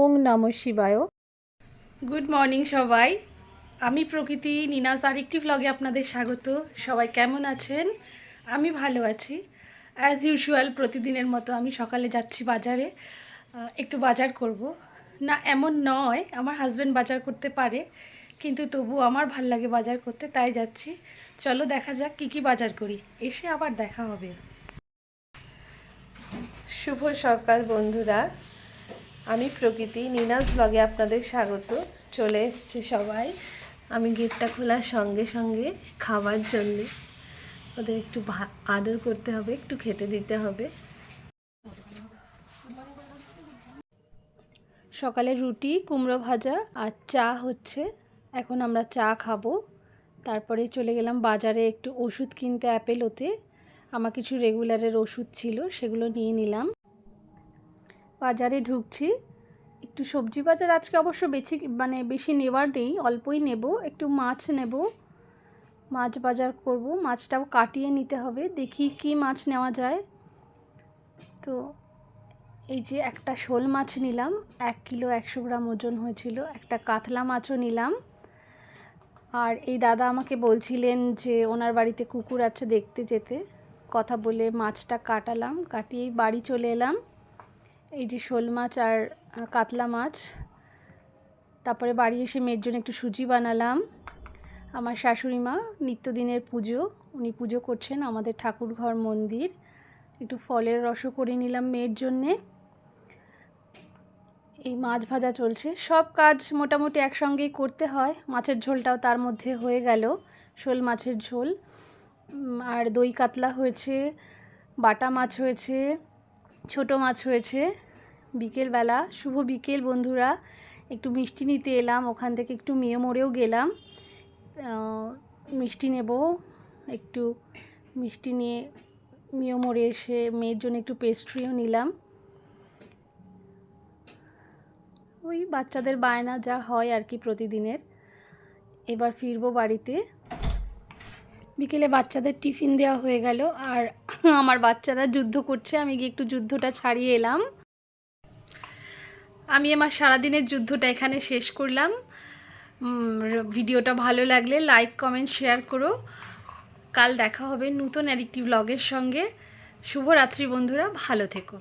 ওং নম শিবায়। Good morning সবাই। আমি প্রকৃতি নিনাস আরেকটি ভ্লগে আপনাদের স্বাগত। সবাই কেমন আছেন? আমি ভালো আছি। অ্যাজ ইউজুয়াল প্রতিদিনের মতো আমি সকালে যাচ্ছি বাজারে। একটু বাজার করব। না এমন নয় আমার হাজব্যান্ড বাজার করতে পারে কিন্তু তবু আমার ভালো লাগে বাজার করতে তাই যাচ্ছি। চলো দেখা যাক কী কী বাজার করি। এসে আবার দেখা হবে। শুভ সকাল বন্ধুরা। আমি প্রকৃতি নিনাজ ব্লগে আপনাদের স্বাগত। চলে এসছে সবাই। আমি গেটটা খোলার সঙ্গে সঙ্গে খাবার জন্য। ওদের একটু আদর করতে হবে, একটু খেতে দিতে হবে। সকালে রুটি, কুমড়ো ভাজা আর চা হচ্ছে। এখন আমরা চা খাব। তারপরে চলে গেলাম বাজারে একটু ওষুধ কিনতে অ্যাপেলোতে। আমার কিছু রেগুলারের ওষুধ ছিল, সেগুলো নিয়ে নিলাম। বাজারে ঢুকছি। একটু সবজি বাজার আজকে অবশ্য বেশি মানে বেশি নেওয়ার নেই, অল্পই নেব, একটু মাছ নেব। মাছ বাজার করব, মাছটাও কাটিয়ে নিতে হবে, দেখি কি মাছ নেওয়া যায়। তো এই যে একটা শোল মাছ নিলাম, এক কিলো একশো গ্রাম ওজন হয়েছিল, একটা কাতলা মাছও নিলাম। আর এই দাদা আমাকে বলছিলেন যে ওনার বাড়িতে কুকুর আছে দেখতে যেতে, কথা বলে মাছটা কাটালাম, কাটিয়েই বাড়ি চলে এলাম। এই যে শোল মাছ আর কাতলা মাছ। তারপরে বাড়ি এসে মেয়ের জন্য একটু সুজি বানালাম। আমার শাশুড়ি মা নিত্যদিনের পুজো, উনি পুজো করছেন আমাদের ঠাকুরঘর মন্দির। একটু ফলের রসও করে নিলাম মেয়ের জন্যে। এই মাছ ভাজা চলছে। সব কাজ মোটামুটি একসঙ্গেই করতে হয়। মাছের ঝোলটাও তার মধ্যে হয়ে গেল, শোল মাছের ঝোল। আর দই কাতলা হয়েছে, বাটা মাছ হয়েছে ছোট মাছ হয়েছে। বিকেলবেলা, শুভ বিকেল বন্ধুরা। একটু মিষ্টি নিতে এলাম, ওখান থেকে একটু মেয়ে মোড়েও গেলাম। মিষ্টি নেব, একটু মিষ্টি নিয়ে মেয়ে মোড়ে এসে মেয়ের জন্য একটু পেস্ট্রিও নিলাম। ওই বাচ্চাদের বায়না যা হয় আর কি প্রতিদিনের। এবার ফিরবো বাড়িতে। বিকেলে বাচ্চাদের টিফিন দেওয়া হয়ে গেল, আর আমার বাচ্চারা যুদ্ধ করছে, আমি গিয়ে একটু যুদ্ধটা ছাড়িয়ে এলাম। আমি আমার সারাদিনের যুদ্ধটা এখানে শেষ করলাম। ভিডিওটা ভালো লাগলে লাইক, কমেন্ট, শেয়ার করো। কাল দেখা হবে নতুন আরেকটি ব্লগের সঙ্গে। শুভরাত্রি বন্ধুরা, ভালো থেকো।